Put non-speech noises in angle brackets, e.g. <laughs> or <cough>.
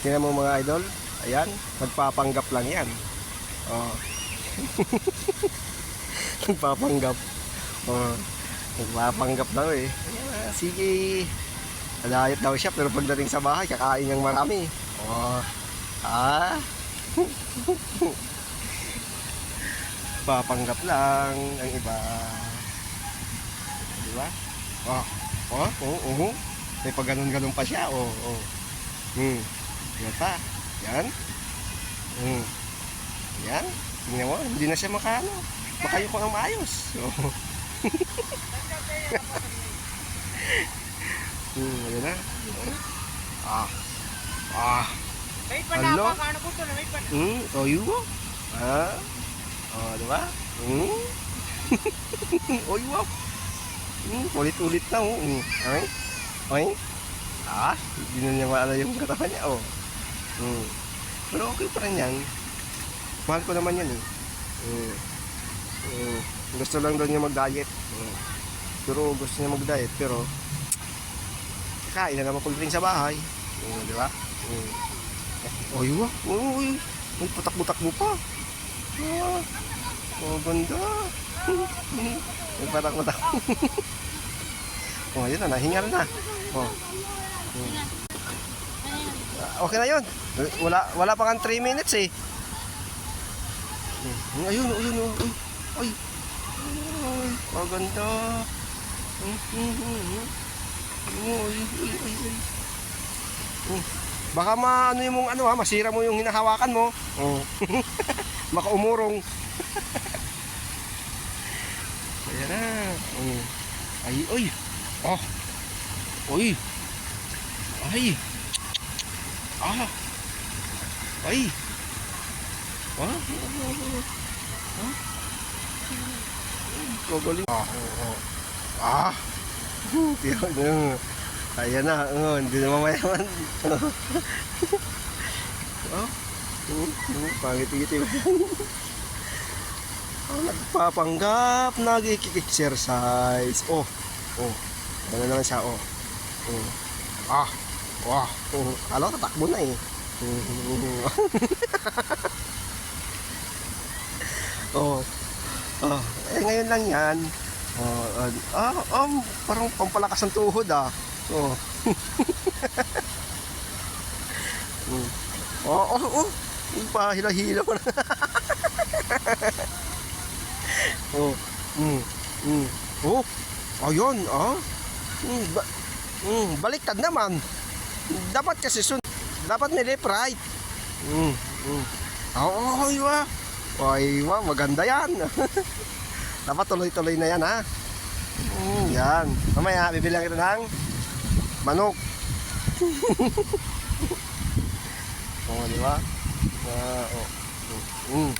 Tingnan mo mga idol. Ayan, nagpapanggap lang yan. Oh. <laughs> nagpapanggap. Oh. Nagpapanggap daw eh. Sige. Malayot daw siya pero pagdating sa bahay, kakain niyang marami. Oh. Ah. <laughs> Papanggap lang ang iba. Di ba? Oh. Oh, oh, oh. May pag ganun-ganun pa siya. Oh, oh. Hmm. Yan pa. Yan. Hmm. Yan. Tingnan mo, hindi na siya makaano. Makayo ko ang maayos. <laughs> Oh. hmm, ayan na. Ah. Ah. May panapa, ano po ito na may panapa. Hmm, oh, you go. Ha? Oh, di ba? Hmm. <laughs> oh, go. Hmm, ulit-ulit na, oh. Hmm. Ay? Ay? Ah, hindi na niya maalala yung katawan niya, oh. Hmm. Pero okay pa rin yan. Mahal ko naman yan, eh. Hmm. Hmm. Gusto lang daw niya mag-diet. Hmm. Pero gusto niya mag-diet, pero kain na naman pagdating sa bahay. Hmm, di ba? Hmm. Oh, yun ah. Oh, uy. Uy, putak-butak mo pa. Ah. Oh, ganda. <laughs> May patak-butak. <laughs> oh, yun na. Nahinga na. Oh. Hmm. Okay na yun. Wala, wala pa kang 3 minutes eh. Hmm. Ayun, ayun. Uy. Ay. Ay, ganda. Hmm, hmm, hmm, hmm. Uy, uy, uy, uy. Hmm. Baka maano yung ano ha, masira mo yung hinahawakan mo. Oh. <laughs> Baka umurong. <laughs> Ayan na. Oh. Ay, oy. Oh. Oy. Ay. Ah. Ay. Ah. Ah. Gagaling. Ah. Oh, oh. Ah. Ayan na. Oh, hindi na mamayaman. oh. Oh, oh, pangiti-ngiti ba oh, nagpapanggap, nag-exercise. Oh, oh, ano naman siya, oh. oh. Ah, wah, oh, alam, tatakbo na eh. oh, oh, eh ngayon lang yan. Oh, uh, ah, um, parang pampalakas ng tuhod ah. Oh. <laughs> Oh, oh, oh. Yung pahila-hila ko na. <laughs> oh. Mm. Mm. Oh. Ayun, ah. Mm, ba mm, baliktad naman. Dapat kasi sun dapat may left right. Mm. Mm. Oo, oh, iwa. Ay, iwa, maganda yan. <laughs> dapat tuloy-tuloy na yan, ha. Mm, yan. Mamaya, bibilang kita ng manok. <laughs> oh, di ba? Ah, oh. Mm.